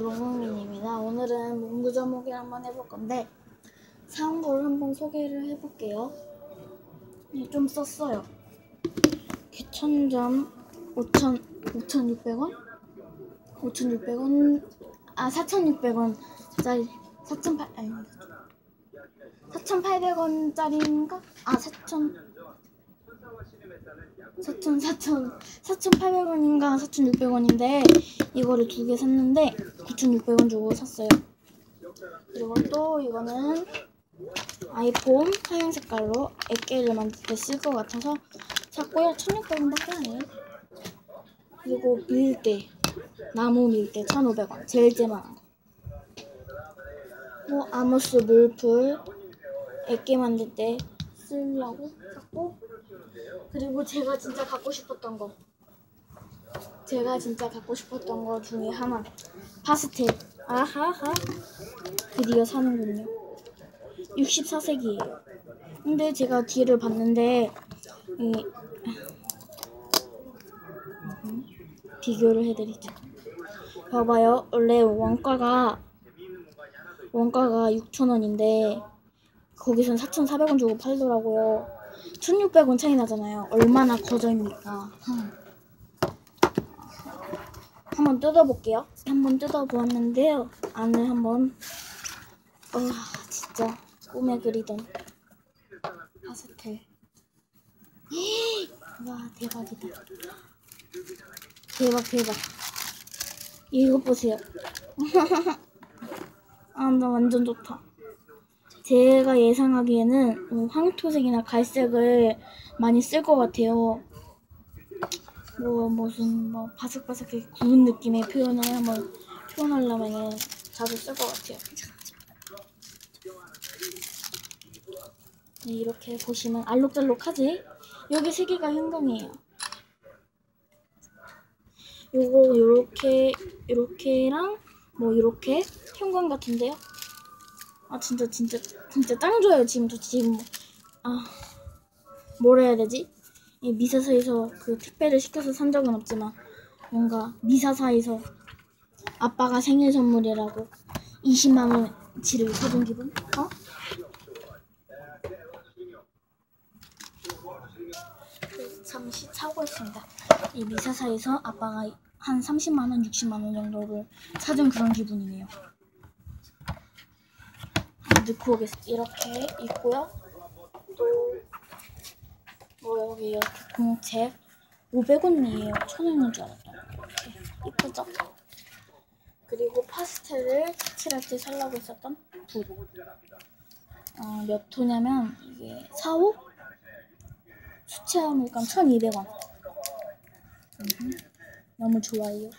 롱롱민입니다. 오늘은 문구점 후기를 한번 해볼 건데 사온 걸 한번 소개를 해볼게요. 네, 좀 썼어요. 개천점 5천 5,600원? 5,600원? 아 4,600원짜리 4,800 아니 4,800원짜리인가? 아 4,000 4,000, 4,000, 4,800원인가 4,600원인데 이거를 두 개 샀는데 9,600원 주고 샀어요. 그리고 또 이거는 아이폰 하얀 색깔로 액계를 만들 때 쓸 것 같아서 샀고요. 1,600원밖에 안 해요. 그리고 밀대, 나무 밀대 1,500원. 제일 제만한 거. 뭐 아모스 물풀 액계 만들 때 쓰려고 샀고 그리고 제가 진짜 갖고 싶었던 거. 제가 진짜 갖고 싶었던 거 중에 하나. 파스텔. 아하하. 드디어 사는군요. 64색이에요. 근데 제가 뒤를 봤는데 이 음, 비교를 해드리죠. 봐봐요. 원래 원가가 원가가 6,000원인데 거기선 4,400원 주고 팔더라고요 1,600원 차이 나잖아요. 얼마나 거저입니까? 한번 뜯어볼게요. 한번 뜯어보았는데요. 안을 한번 와 진짜 꿈에 그리던 파스텔 와 대박이다. 대박 대박. 이거 보세요. 아 나 완전 좋다. 제가 예상하기에는 어, 황토색이나 갈색을 많이 쓸 것 같아요. 뭐 무슨 뭐 바삭바삭하게 구운 느낌의 표현을 한번 표현하려면 자주 쓸 것 같아요. 네, 이렇게 보시면 알록달록하지? 여기 세 개가 형광이에요. 요거 요렇게 요렇게랑 뭐 요렇게 형광 같은데요? 아 진짜 진짜 진짜 짱 좋아요 지금 저 지금. 아 뭐라 해야 되지? 이 미사사에서 그 택배를 시켜서 산 적은 없지만 뭔가 미사사에서 아빠가 생일 선물이라고 20만 원치를 사준 기분? 어? 그 잠시 차고 있습니다. 이 미사사에서 아빠가 한 30만 원 60만 원 정도를 사준 그런 기분이네요 넣고 오겠습니다. 이렇게 있고요. 또, 뭐 여기 이렇게 공책 500원이에요. 1000원인 줄 알았다. 이쁘죠? 그리고 파스텔을 때 살라고 했었던 붓. 어, 몇 호냐면 이게 4호? 수채화 물감 1200원. 음흠. 너무 좋아요.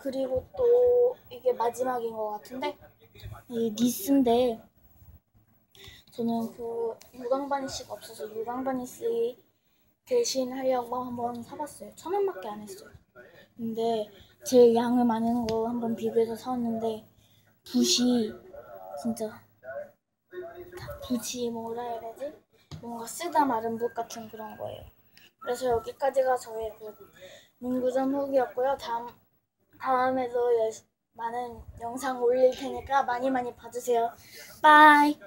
그리고 또 이게 마지막인 것 같은데 이 니스인데 저는 그 유광바니스가 없어서 유광바니스 대신 하려고 한번 사봤어요. 천 원밖에 안 했어요. 근데 제 양을 많은 거 한번 비교해서 사왔는데 붓이 진짜 붓이 뭐라 해야 되지? 뭔가 쓰다 마른 붓 같은 그런 거예요. 그래서 여기까지가 저의 그 문구점 후기였고요. 다음 다음에도 열 많은 영상 올릴 테니까 많이 많이 봐주세요. 빠이.